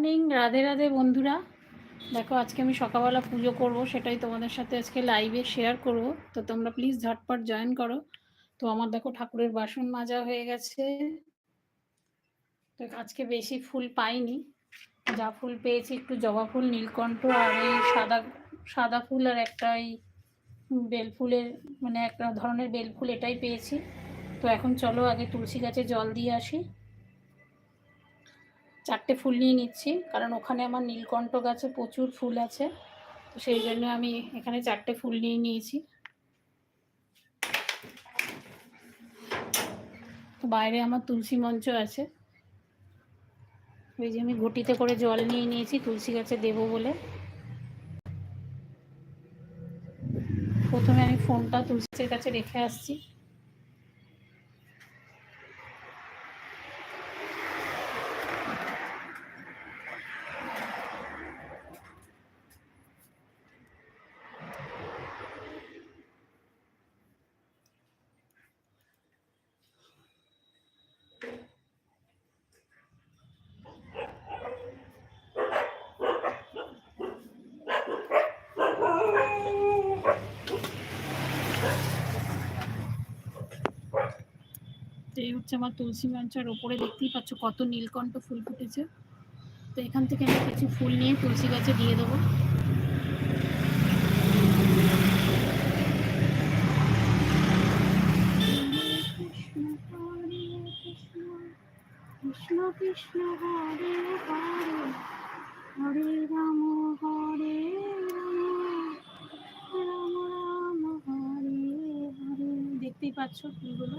Morning Radhe Radhe বন্ধুরা। দেখো, আজকে আমি সকালবেলা পুজো করব, সেটাই তোমাদের সাথে আজকে লাইভে শেয়ার করব। তো তোমরা প্লিজ ঝটপট জয়েন করো। তো আমার দেখো, ঠাকুরের বাসন মাজা হয়ে গেছে। তো আজকে বেশি ফুল পাইনি। যা ফুল পেয়েছি, একটু জবা ফুল, নীলকণ্ঠ আর এই সাদা সাদা ফুল আর একটা এই বেল ফুলের মানে একটা ধরনের বেল ফুল এটাই পেয়েছি। তো এখন চলো, আগে তুলসী গাছে জল দিয়ে আসি। চারটে ফুল নিয়ে নিচ্ছি, কারণ ওখানে আমার নীলকণ্ঠ গাছে প্রচুর ফুল আছে, তো সেই জন্য আমি এখানে চারটে ফুল নিয়ে নিয়েছি। তো বাইরে আমার তুলসী মঞ্চ আছে। ওই যে আমি ঘটিতে করে জল নিয়ে নিয়েছি, তুলসী গাছে দেবো বলে। প্রথমে আমি ফোনটা তুলসীর কাছে রেখে আসছি। তো এই হচ্ছে আমার তুলসী মঞ্চের ওপরে দেখতেই পাচ্ছ কত নীলকণ্ঠ ফুল ফুটেছে। তো এখান থেকে আমি কিছু ফুল নিয়ে তুলসী গাছে দিয়ে দেবো। কৃষ্ণ কৃষ্ণ দেখতেই পাচ্ছ ফুলগুলো।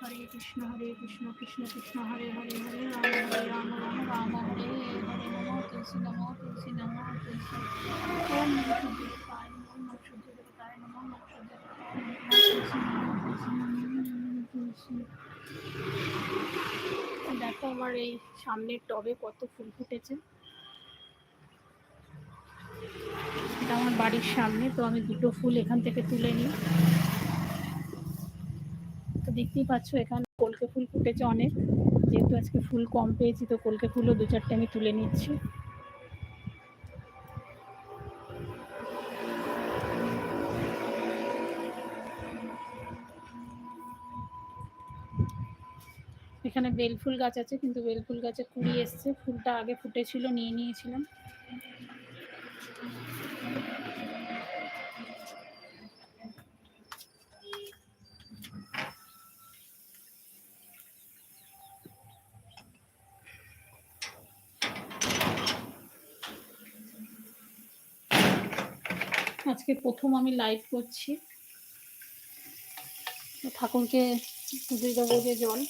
হরে কৃষ্ণ হরে কৃষ্ণ কৃষ্ণ কৃষ্ণ, হরে হরে হরে রাম হরে রাম রাম রাম, হরে হরে নম, তুলসী নম তুলসী নম তুলসী দেখো আমার এই সামনের টবে কত ফুল ফুটেছে। এটা আমার বাড়ির সামনে, তো আমি দুটো ফুল এখান থেকে তুলে নিই। দেখতেই পাচ্ছ, এখানে কলকে ফুল ফুটেছে অনেক। যেহেতু আজকে ফুল কম পেয়েছি, তো কলকে ফুলও দু চারটে আমি তুলে নিচ্ছি। এখানে বেলফুল গাছ আছে, কিন্তু বেলফুল গাছে কুড়ি এসছে। ফুলটা আগে ফুটেছিল, নিয়ে নিয়েছিলাম। আজকে প্রথম আমি লাইভ করছি। ঠাকুরকে পুজো দেবো যে জল।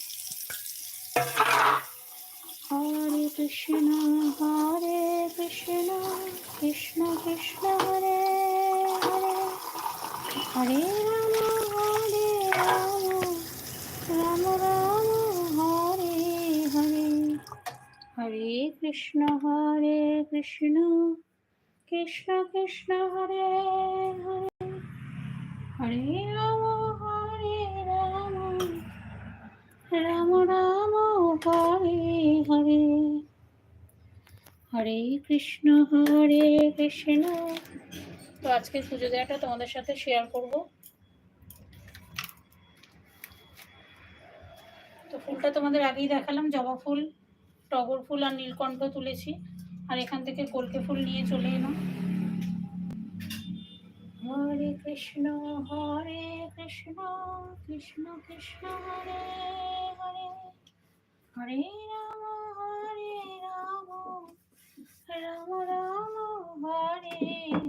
হরে কৃষ্ণ হরে কৃষ্ণ কৃষ্ণ কৃষ্ণ হরে হরে। হরে রাম হরে রাম রাম রাম হরে হরে। হরে কৃষ্ণ। হরে কৃষ্ণ কৃষ্ণ কৃষ্ণ হরে হরে। হরে রাম হরে রাম। রাম রাম, হরে হরে। হরে কৃষ্ণ হরে কৃষ্ণ। তো আজকে পুজো দেওয়াটা তোমাদের সাথে শেয়ার করব। তো ফুলটা তোমাদের আগেই দেখালাম, জবা ফুল, টগর ফুল আর নীলকণ্ঠ তুলেছি। আর এখান থেকে কলকে ফুল নিয়ে চলে এলাম। হরে কৃষ্ণ হরে কৃষ্ণ কৃষ্ণ কৃষ্ণ, হরে হরে। হরে রাম হরে রাম রাম রাম, হরে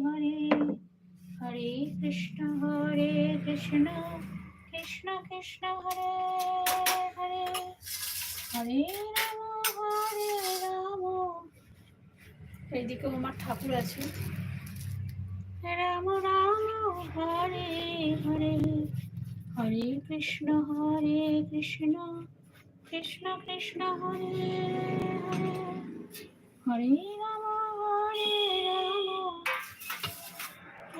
হরে। কৃষ্ণ হরে কৃষ্ণ কৃষ্ণ কৃষ্ণ, হরে হরে। হরে রাম এইদিকেও আমার ঠাকুর আছে। রাম রাম, হরে হরে। হরে কৃষ্ণ হরে কৃষ্ণ। কৃষ্ণ কৃষ্ণ, হরে হরে। রাম হরে রাম।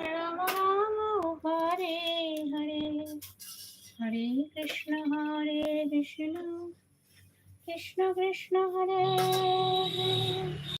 রাম রাম, হরে হরে। হরে কৃষ্ণ হরে কৃষ্ণ। কৃষ্ণ কৃষ্ণ হরে।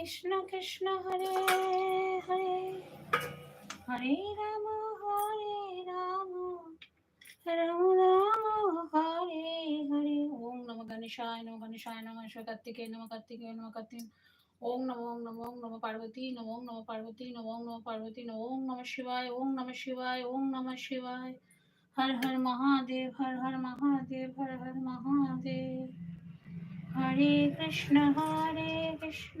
কৃষ্ণ কৃষ্ণ, হরে হরে। হরে রাম হরে রাম। রাম রাম, হরে হরে। ওম নম গণেশায় নম গণেশায় নম কার্তিকে নম কার্তিকে নম কার্তিক ওম নম ওম নম ওম নম পার্বতী, নম, ওম নম পার্বতী, নম, ওম নম পার্বতী, নম, ওম নম শিবায়, ওম নম শিবায়, ওম নম শিবায়। হর হর মহাদেব, হর হর মহাদেব, হর হর মহাদেব। হরে কৃষ্ণ হরে কৃষ্ণ।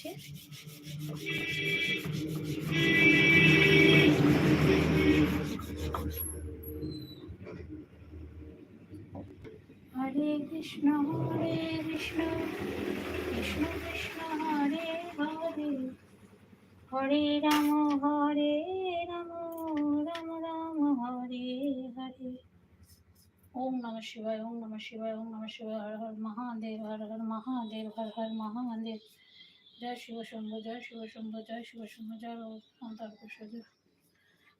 নিচ্ছে হরে কৃষ্ণ হরে কৃষ্ণ কৃষ্ণ কৃষ্ণ, হরে হরে। হরে রাম হরে রাম রাম রাম, হরে হরে। ওম নম শিবায়, ওম নম শিবায়, ওম নম শিবায়, হর হর মহাদেব, হর হর মহাদেব, হর হর মহাদেব। জয় শিব শম্ভ, জয় শিব শম্ভ, জয় শিব শম্ভ, জয় অন্তর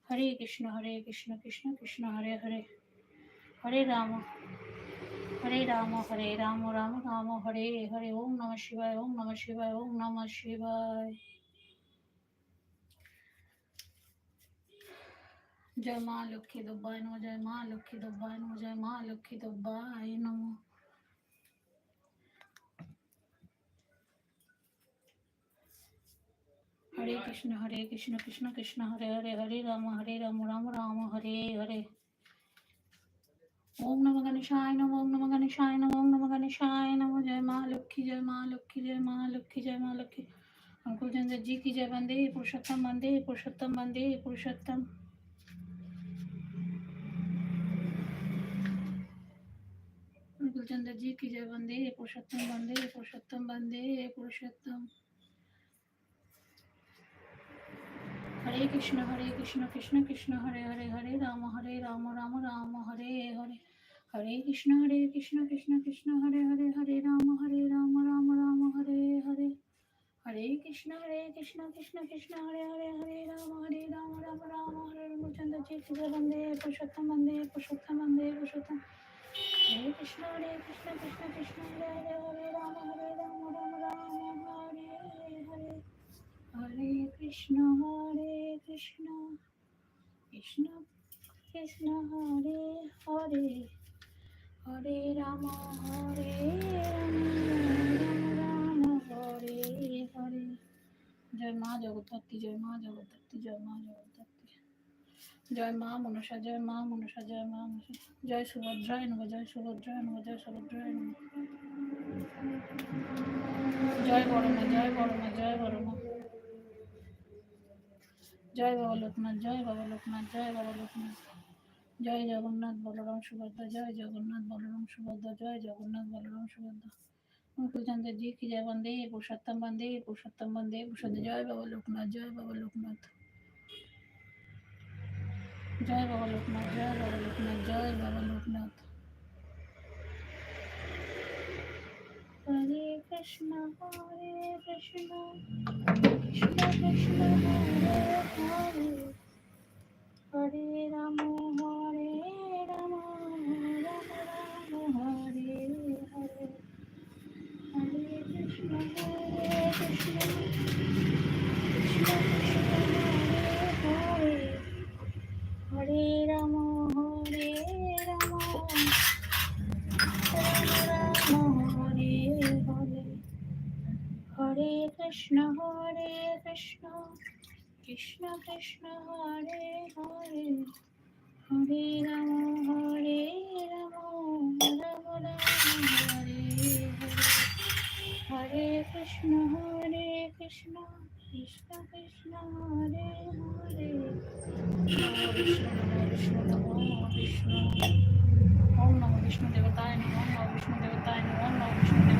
হরে কৃষ্ণ হরে কৃষ্ণ কৃষ্ণ কৃষ্ণ, হরে হরে। হরে রাম হরে রাম হরে রাম রাম রাম, হরে হরে। ওম নম শিবায়, ওম নম শিবায়, ওম নম শিবায়। জয় মা লক্ষ্মী দব্বায় নম, জয় মা লক্ষ্মী দব্বায় নম, জয় মা লক্ষ্মী দব্বায় নম। হরে কৃষ্ণ হরে কৃষ্ণ কৃষ্ণ কৃষ্ণ হরে হরে হরে রাম হরে রাম রাম রাম হরে হরে ওম নম গণেশায় নম ওম নম গণেশায় নম ওম নম গণেশায় নম জয় মা লক্ষ্মী জয় মা লক্ষ্মী জয় মা লক্ষ্মী জয় মা লক্ষ্মী अंकुल चंद्र जी की जय बंदे पुरुषोत्तम बंदे पुरुषोत्तम बंदे पुरुषोत्तम अंकुल चंद्र जी की जय बंदे पुरुषोत्तम बंदे पुरुषोत्तम बंदे पुरुषोत्तम হরে কৃষ্ণ হরে কৃষ্ণ কৃষ্ণ কৃষ্ণ, হরে হরে হরে, রাম হরে, রাম রাম রাম, হরে হরে। হরে কৃষ্ণ হরে কৃষ্ণ কৃষ্ণ কৃষ্ণ, হরে হরে হরে, রাম হরে, রাম রাম রাম, হরে হরে। হরে কৃষ্ণ হরে কৃষ্ণ কৃষ্ণ কৃষ্ণ, হরে হরে হরে, রাম হরে, রাম রাম রাম, হরে রামচন্দ্র চৈত্র বন্দে, পুরুষোত্তম বন্দে পুরুষোত্তম বন্দে, পুরুষোত্তম। হরে কৃষ্ণ হরে কৃষ্ণ কৃষ্ণ কৃষ্ণ, হরে হরে হরে, রাম, হরে কৃষ্ণ হরে কৃষ্ণ কৃষ্ণ কৃষ্ণ হরে হরে হরে রাম হরে রাম রাম হরে হরে। জয় মা জগদ্ধাত্রী, জয় মা জগদ্ধাত্রী, জয় মা জগদ্ধাত্রী। জয় মা মনসা, জয় মা মনসা, জয় মা মনসা। জয় সুভদ্রায় নব জয় সুভদ্রায় নব জয় সুভদ্রায় নব জয় বড় মা জয় বড় মা জয় বড় মা জয় বাবা লোকনাথ, জয় বাবা লোকনাথ, জয় বাবা লোকনাথ। জয় জগন্নাথ বলরাম সুভদ্রা, জয় জগন্নাথ বলরাম সুভদ্রা, জয় জগন্নাথ বলরাম সুভদ্রা। মুকুলচন্দ্র জি কি জয় বন্দে, পুরুষোত্তম বন্দে পুরুষোত্তম বন্দে, পুরুষোত্তম জয় বাবা লোকনাথ, জয় বাবা লোকনাথ। জয় বাবা লোকনাথ, জয় বাবা লোকনাথ, জয় বাবা লোকনাথ। হরে কৃষ্ণ হরে কৃষ্ণ। কৃষ্ণ কৃষ্ণ হরে রাম হরে কৃষ্ণ কৃষ্ণ, হরে হরে। হরে রাম হরে রাম রাম রাম, হরে হরে। কৃষ্ণ হরে কৃষ্ণ কৃষ্ণ কৃষ্ণ, হরে হরে। নমো বিষ্ণু নমো বিষ্ণু ওম নমো বিষ্ণু দেবতায় নমঃ, নমো বিষ্ণু দেবতায় নমঃ, নমো বিষ্ণু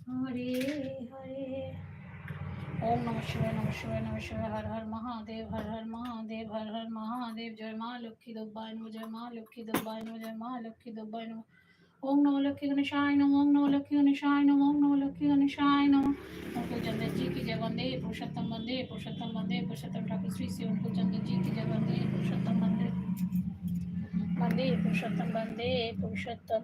হরে হরে। ওম নম শিবায় নম শিবায় নম শিবায়। হর হর মহাদেব, হর হর মহাদেব, হর হর মহাদেব। জয় মা লক্ষ্মী দুব্বায় নম। জয় মা লক্ষ্মী দুব্বায় নম। জয় মা লক্ষ্মী দুব্বায় নম। ওম নম লক্ষ্মী গণেশায় নম। ওম নম লক্ষ্মী গণেশায় নম। ওম নম লক্ষ্মী গণেশায় নম। অনুকূল চন্দ্র जी की जय वंदे पुरुषोत्तम वंदे पुरुषोत्तम वंदे पुरुषोत्तम ठाकुर श्री श्री अनुकूल चंद्र जी की जय वंदे पुरुषोत्तम वंदे वंदे पुरुषोत्तम वंदे पुरुषोत्तम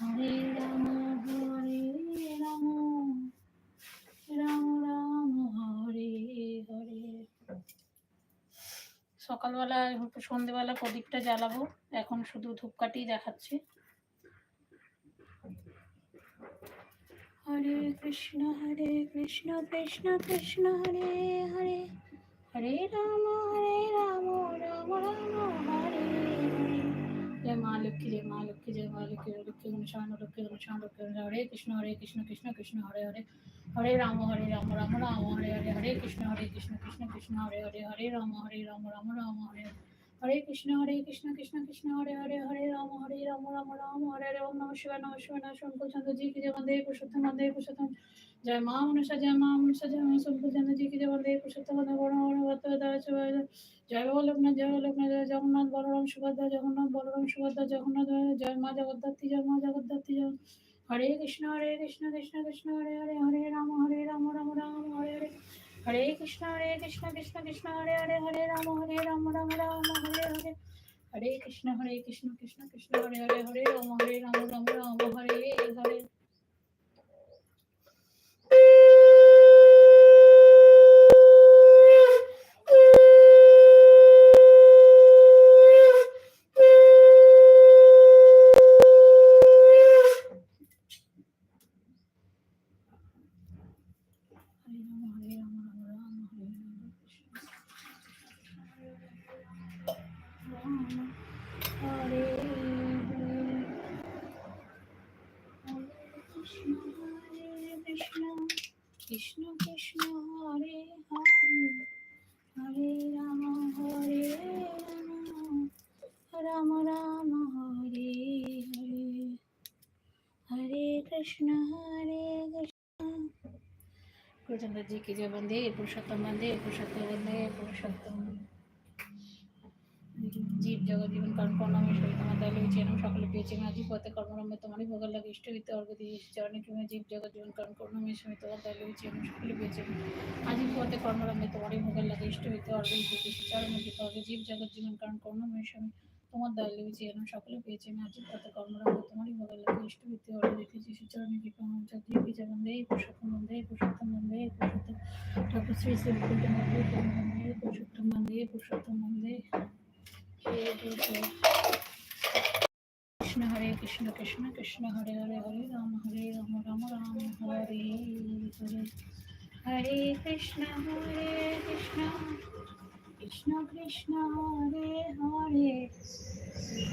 হরে রাম হরে রাম। রাম রাম, হরে হরে। সকালবেলা সন্ধেবেলা প্রদীপটা জ্বালাবো। এখন শুধু ধূপকাঠি দেখাচ্ছি। হরে কৃষ্ণ হরে কৃষ্ণ কৃষ্ণ কৃষ্ণ, হরে হরে। হরে রাম হরে রাম রাম রাম, হরে। জয় মা লক্ষ্মী জয় মা লক্ষ্মী জয় মা লক্ষ্মী লক্ষ্মী গণেশান লক্ষ্মী গণেশান লক্ষ্মী হরে কৃষ্ণ হরে কৃষ্ণ কৃষ্ণ কৃষ্ণ হরে হরে হরে রাম হরে রাম রাম রাম হরে হরে হরে কৃষ্ণ হরে কৃষ্ণ কৃষ্ণ কৃষ্ণ হরে হরে হরে রাম হরে রাম রাম রাম হরে হরে কৃষ্ণ হরে কৃষ্ণ কৃষ্ণ কৃষ্ণ হরে হরে হরে রাম হরে রাম রাম রাম হরে হরে ওম নম শিবায় নম শিবায় নম শঙ্কর চন্দ্র জি কি জয় বন্দে পুরুষোত্তম বন্দে পুরুষোত্তম জয় মা মা মনসা, জয় মা শঙ্কর চন্দ্র জি কি জয় বন্দে পুরুষোত্তম বন্দে বড় বড় ভক্ত জয় জয় বাবা লোকনাথ, জয় লোকনাথ, জয় জগন্নাথ বলরাম সুভদ্রা, জগন্নাথ বলরাম সুভদ্রা, জগন্নাথ, জয় মা জগদ্ধাত্রী, জয় মা জগদ্ধাত্রী, জয় হরে কৃষ্ণ হরে কৃষ্ণ কৃষ্ণ কৃষ্ণ, হরে হরে হরে রাম হরে রাম রাম রাম, হরে হরে। হরে কৃষ্ণ হরে কৃষ্ণ কৃষ্ণ কৃষ্ণ, হরে হরে হরে রাম হরে রাম রাম রাম, হরে হরে। হরে কৃষ্ণ হরে কৃষ্ণ কৃষ্ণ কৃষ্ণ, হরে হরে হরে রাম হরে Ram Ram Ram, Hare Hare. Ay, no more. अनुकूल जी की जय वंदे पुरुषोत्तम वंदे पुरुषोत्तम वंदे पुरुषोत्तम জীব জগৎ জীবন কারণ কর্ণমে সহিত আমার দলে চেন সকলে পেয়েছি আজি পথে কর্মরম্ভে তোমারই ভোগার লাগে ইষ্ট বিদ্যা অর্ঘ দিয়ে চরণে কিংবা জীব জগৎ জীবন কারণ কর্ণমে সহিত তোমার দলে চেন সকলে পেয়েছি আজি পথে কর্মরম্ভে তোমারই ভোগার লাগে ইষ্ট বিদ্যা অর্ঘ দিয়ে চরণে দিতে হবে জীব জগৎ জীবন কারণ কর্ণমে সহিত তোমার দয়ালু চেন সকলে পেয়েছেন আজি পথে কর্মরম্ভে তোমারই ভোগার লাগে ইষ্ট বিদ্যা অর্ঘ দেখেছি চরণে কৃপা জাতীয় বিজা বন্ধে পুরুষোত্তম বন্ধে পুরুষোত্তম বন্ধে পুরুষোত্তম, ঠাকুর শ্রী শ্রী বন্ধে পুরুষোত্তম বন্ধে পুরুষোত্তম বন্ধে কৃষ্ণ হরে কৃষ্ণ কৃষ্ণ কৃষ্ণ হরে হরে হরে রাম হরে রাম রাম রাম হরে। হরে কৃষ্ণ হরে কৃষ্ণ কৃষ্ণ কৃষ্ণ, হরে হরে।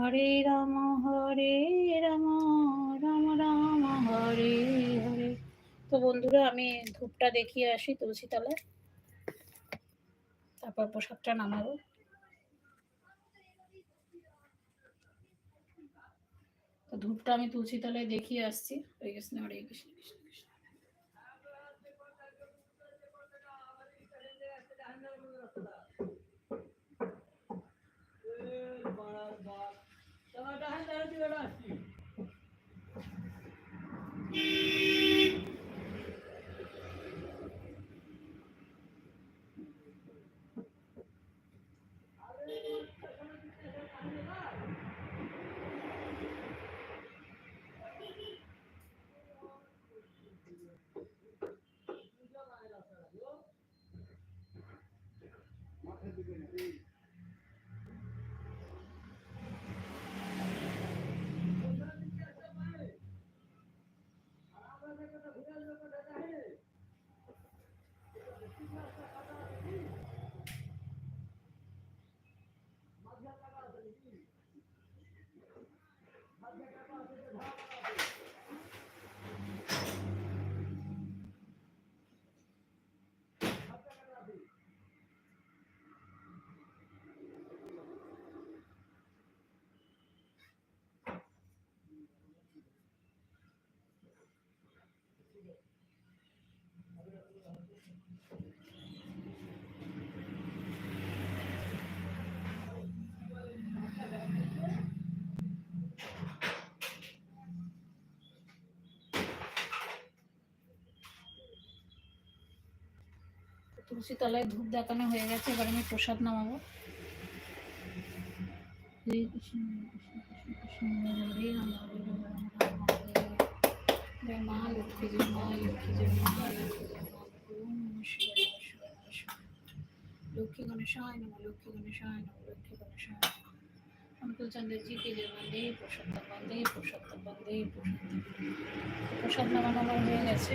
হরে রাম হরে রাম রাম রাম, হরে হরে। তো বন্ধুরা, আমি ধূপটা দেখিয়ে আসি তুলসী তলায় তারপর প্রসাদটা নামাবো। ধূপটা আমি তুলসী তলায় দেখিয়ে আসছি। হরে কৃষ্ণ হরে কৃষ্ণ কৃষ্ণ। কৃষ্ণ তুলসী তলায় ধূপ দেখানো হয়ে গেছে, এবার আমি প্রসাদ নামাবো। হরে কৃষ্ণ কৃষ্ণ, হরে মা লক্ষ্মী মা লক্ষ্মী মা লক্ষ্মী গণেশায় নম লক্ষ্মী গণেশায় নম লক্ষ্মী গণেশায় অনুকূল চন্দ্র জি কে জয় বন্দে পুরুষোত্তম বন্দে পুরুষোত্তম বন্দে পুরুষোত্তম প্রসাদ নামানো হয়ে গেছে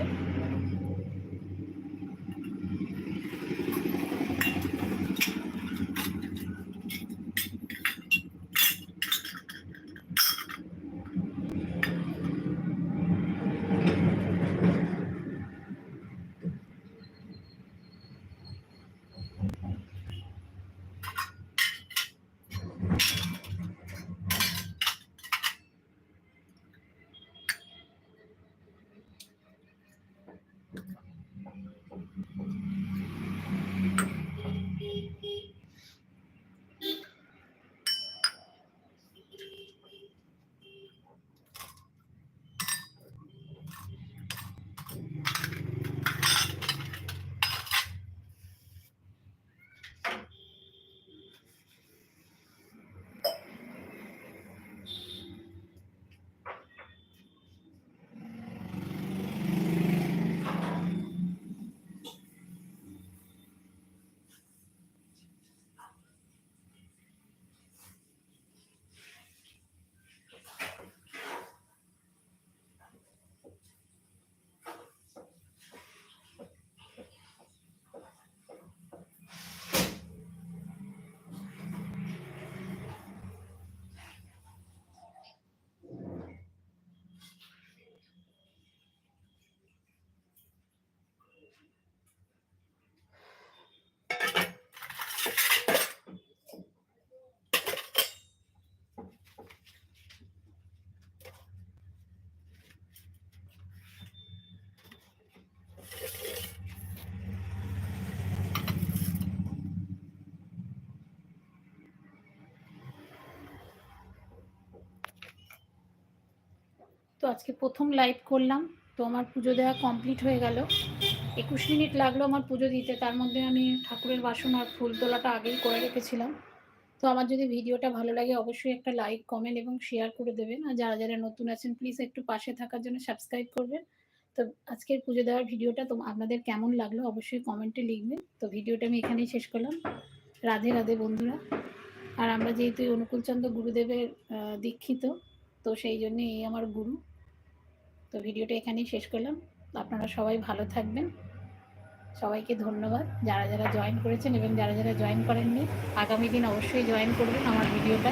তো আজকে প্রথম লাইভ করলাম। তো আমার পুজো দেওয়া কমপ্লিট হয়ে গেল। একুশ মিনিট লাগল আমার পুজো দিতে। তার মধ্যে আমি ঠাকুরের বাসন আর ফুল তোলাটা আগেই করে রেখেছিলাম। তো আমার যদি ভিডিওটা ভালো লাগে, অবশ্যই একটা লাইক কমেন্ট এবং শেয়ার করে দেবেন। আর যারা যারা নতুন আছেন প্লিজ একটু পাশে থাকার জন্য সাবস্ক্রাইব করবেন। তো আজকের পুজো দেওয়ার ভিডিওটা তো আপনাদের কেমন লাগল অবশ্যই কমেন্টে লিখবেন। তো ভিডিওটা আমি এখানেই শেষ করলাম। রাধে রাধে বন্ধুরা। আর আমরা যেহেতু অনুকূলচন্দ্র গুরুদেবের দীক্ষিত, তো সেই জন্য এই আমার গুরু। তো ভিডিওটা এখানেই শেষ করলাম। আপনারা সবাই ভালো থাকবেন। সবাইকে ধন্যবাদ। যারা যারা জয়েন করেছেন এবং যারা যারা জয়েন করেননি, আগামী দিন অবশ্যই জয়েন করবেন আমার ভিডিওটা।